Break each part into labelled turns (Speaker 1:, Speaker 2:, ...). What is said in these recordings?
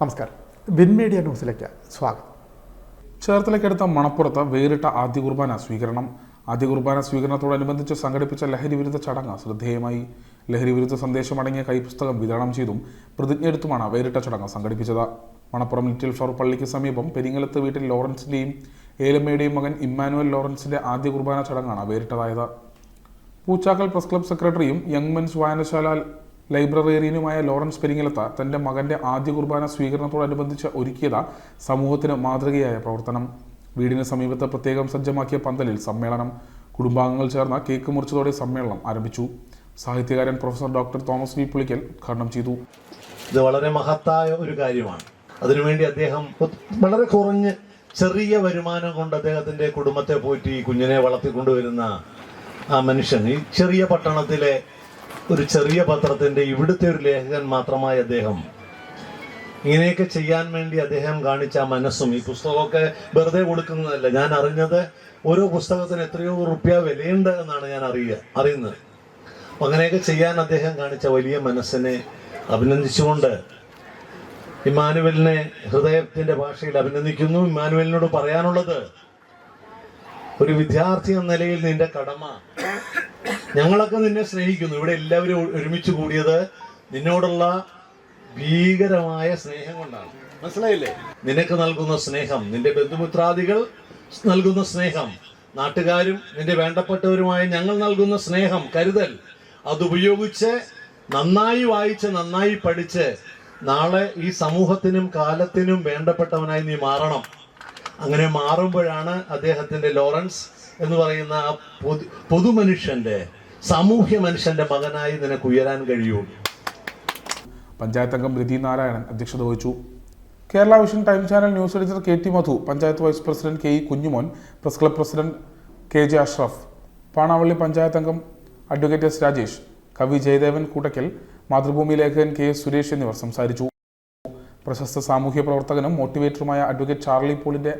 Speaker 1: നമസ്കാരം. Win media ന്യൂസിലേക്ക് സ്വാഗതം.
Speaker 2: ചേർത്തലയ്ക്കടുത്ത മണപ്പുറത്ത് വേറിട്ട ആദ്യ കുർബാന സ്വീകരണം. ആദ്യ കുർബാന സ്വീകരണത്തോടനുബന്ധിച്ച് സംഘടിപ്പിച്ച ലഹരി വിരുദ്ധ ചടങ്ങ് ശ്രദ്ധേയമായി ലഹരി വിരുദ്ധ സന്ദേശമടങ്ങിയ കൈപുസ്തകം വിതരണം ചെയ്തും പ്രതിജ്ഞയെടുത്തുമാണ് വേറിട്ട ചടങ്ങ് സംഘടിപ്പിച്ചത്. മണപ്പുറം ലിറ്റിൽ ഫ്ലവർ പള്ളിക്ക് സമീപം പെരിങ്ങലത്ത് വീട്ടിൽ ലോറൻസിന്റെയും ഏലമ്മയുടെയും മകൻ ഇമ്മാനുവൽ ലോറൻസിന്റെ ആദ്യ കുർബാന ചടങ്ങാണ് വേറിട്ടതായത്. പൂച്ചാക്കൽ പ്രസ് ക്ലബ് സെക്രട്ടറിയും യങ് മെൻസ് വായനശാല ലൈബ്രറിയനുമായ ലോറൻസ് പെരിങ്ങലത്ത തന്റെ മകന്റെ ആദ്യ കുർബാന സ്വീകരണത്തോടനുബന്ധിച്ച് ഒരുക്കിയത സമൂഹത്തിന് മാതൃകയായ പ്രവർത്തനം. വീടിന് സമീപത്ത് പ്രത്യേകം സജ്ജമാക്കിയ പന്തലിൽ സമ്മേളനം. കുടുംബാംഗങ്ങൾ ചേർന്ന് കേക്ക് മുറിച്ചതോടെ സമ്മേളനം ആരംഭിച്ചു. സാഹിത്യകാരൻ professor doctor Thomas V. Pulickal ഉദ്ഘാടനം ചെയ്തു.
Speaker 3: ഇത് വളരെ മഹത്തായ ഒരു കാര്യമാണ്. അതിനുവേണ്ടി അദ്ദേഹം വളരെ കുറഞ്ഞ് ചെറിയ വരുമാനം കൊണ്ട് അദ്ദേഹത്തിന്റെ കുടുംബത്തെ പോറ്റി കുഞ്ഞിനെ വളർത്തിക്കൊണ്ടുവരുന്ന ആ മനുഷ്യൻ. ഈ ചെറിയ പട്ടണത്തിലെ ഒരു ചെറിയ പത്രത്തിന്റെ ഇവിടുത്തെ ഒരു ലേഖകൻ മാത്രമായ അദ്ദേഹം ഇങ്ങനെയൊക്കെ ചെയ്യാൻ വേണ്ടി അദ്ദേഹം കാണിച്ച മനസ്സും ഈ പുസ്തകമൊക്കെ വെറുതെ കൊടുക്കുന്നതല്ല. ഞാൻ അറിഞ്ഞത് ഓരോ പുസ്തകത്തിന് എത്രയോ റുപ്യ വിലയുണ്ട് എന്നാണ് ഞാൻ അറിയുക അറിയുന്നത്. അങ്ങനെയൊക്കെ ചെയ്യാൻ അദ്ദേഹം കാണിച്ച വലിയ മനസ്സിനെ അഭിനന്ദിച്ചുകൊണ്ട് ഇമ്മാനുവലിനെ ഹൃദയത്തിന്റെ ഭാഷയിൽ അഭിനന്ദിക്കുന്നു. ഇമ്മാനുവലിനോട് പറയാനുള്ളത് ഒരു വിദ്യാർത്ഥി എന്ന നിലയിൽ നിന്റെ കടമ. ഞങ്ങളൊക്കെ നിന്നെ സ്നേഹിക്കുന്നു. ഇവിടെ എല്ലാവരും ഒരുമിച്ച് കൂടിയത് നിന്നോടുള്ള ഭീകരമായ സ്നേഹം കൊണ്ടാണ്. മനസ്സിലായില്ലേ? നിനക്ക് നൽകുന്ന സ്നേഹം നിന്റെ ബന്ധുമിത്രാദികൾ നൽകുന്ന സ്നേഹം നാട്ടുകാരും നിന്റെ വേണ്ടപ്പെട്ടവരുമായ ഞങ്ങൾ നൽകുന്ന സ്നേഹം കരുതൽ അതുപയോഗിച്ച് നന്നായി വായിച്ച് നന്നായി പഠിച്ച് നാളെ ഈ സമൂഹത്തിനും കാലത്തിനും വേണ്ടപ്പെട്ടവനായി നീ മാറണം. അങ്ങനെ മാറുമ്പോഴാണ് അദ്ദേഹത്തിന്റെ ലോറൻസ് എന്ന് പറയുന്ന ആ പൊതു പൊതുമനുഷ്യന്റെ സാമൂഹ്യ മനുഷ്യന്റെ മകനായി നിനക്ക് ഉയരാൻ കഴിയുള്ളൂ
Speaker 2: പഞ്ചായത്ത് അംഗം രതി നാരായണൻ അധ്യക്ഷത വഹിച്ചു. Kerala vision time channel news editor K T Madhu panchayat vice president K E Kunjumon press club president K J Ashraf Panavally panchayat അംഗം അഡ്വക്കേറ്റ് എസ് രാജേഷ് കവി ജയദേവൻ കൂട്ടക്കൽ മാതൃഭൂമി ലേഖകൻ കെ എസ് സുരേഷ് എന്നിവർ സംസാരിച്ചു. പ്രശസ്ത സാമൂഹ്യ പ്രവർത്തകനും മോട്ടിവേറ്ററുമായ അഡ്വക്കേറ്റ് ചാർലി പോളിന്റെ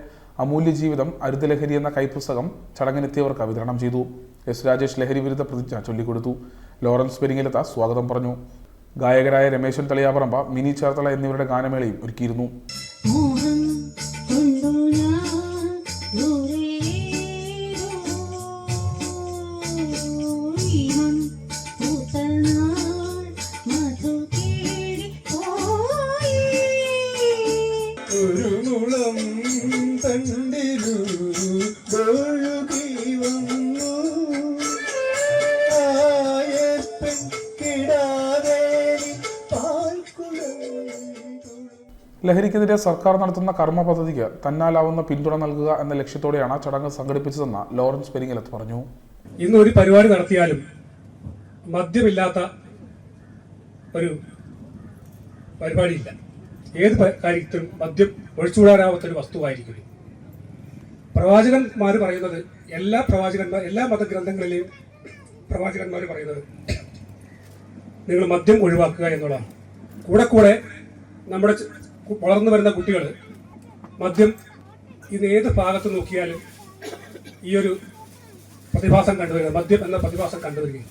Speaker 2: അമൂല്യ ജീവിതം അരുത് ലഹരി എന്ന കൈപുസ്തകം ചടങ്ങിനെത്തിയവർക്ക് വിതരണം ചെയ്തു. എസ് രാജേഷ് ലഹരി വിരുദ്ധ പ്രതിജ്ഞ ചൊല്ലിക്കൊടുത്തു. ലോറൻസ് പെരിങ്ങലത്ത സ്വാഗതം പറഞ്ഞു. ഗായകരായ രമേശൻ തളിയാപറമ്പ മിനി ചേർത്തല എന്നിവരുടെ ഗാനമേളയും ഒരുക്കിയിരുന്നു.
Speaker 4: ഒരു തണ്ടിരു ഒഴുകി വന്നു. ആയപ്പൻ കിടാതെ പാൽക്കുളം
Speaker 2: ലഹരിക്കെതിരെ സർക്കാർ നടത്തുന്ന കർമ്മ പദ്ധതിക്ക് തന്നാലാവുന്ന പിന്തുണ നൽകുക എന്ന ലക്ഷ്യത്തോടെയാണ് ചടങ്ങ് സംഘടിപ്പിച്ചതെന്ന് ലോറൻസ് പെരിങ്ങലത്ത് പറഞ്ഞു.
Speaker 5: ഇന്ന് ഒരു പരിപാടി നടത്തിയാലും മദ്യമില്ലാത്ത ഒരു പരിപാടിയില്ല. ഏത് കാര്യത്തിലും മദ്യം ഒഴിച്ചുകൂടാനാവാത്തൊരു വസ്തുവായിരിക്കും ഇത്. പ്രവാചകന്മാർ പറയുന്നത് എല്ലാ പ്രവാചകന്മാർ എല്ലാ മതഗ്രന്ഥങ്ങളിലെയും പ്രവാചകന്മാർ പറയുന്നത് നിങ്ങൾ മദ്യം ഒഴിവാക്കുക എന്നുള്ളതാണ് കൂടെ കൂടെ നമ്മുടെ വളർന്നു വരുന്ന കുട്ടികൾ മദ്യം ഇന്ന് ഏത് ഭാഗത്ത് നോക്കിയാലും ഈ ഒരു പ്രതിഭാസം കണ്ടുവരിക മദ്യം എന്ന പ്രതിഭാസം കണ്ടുവരികയും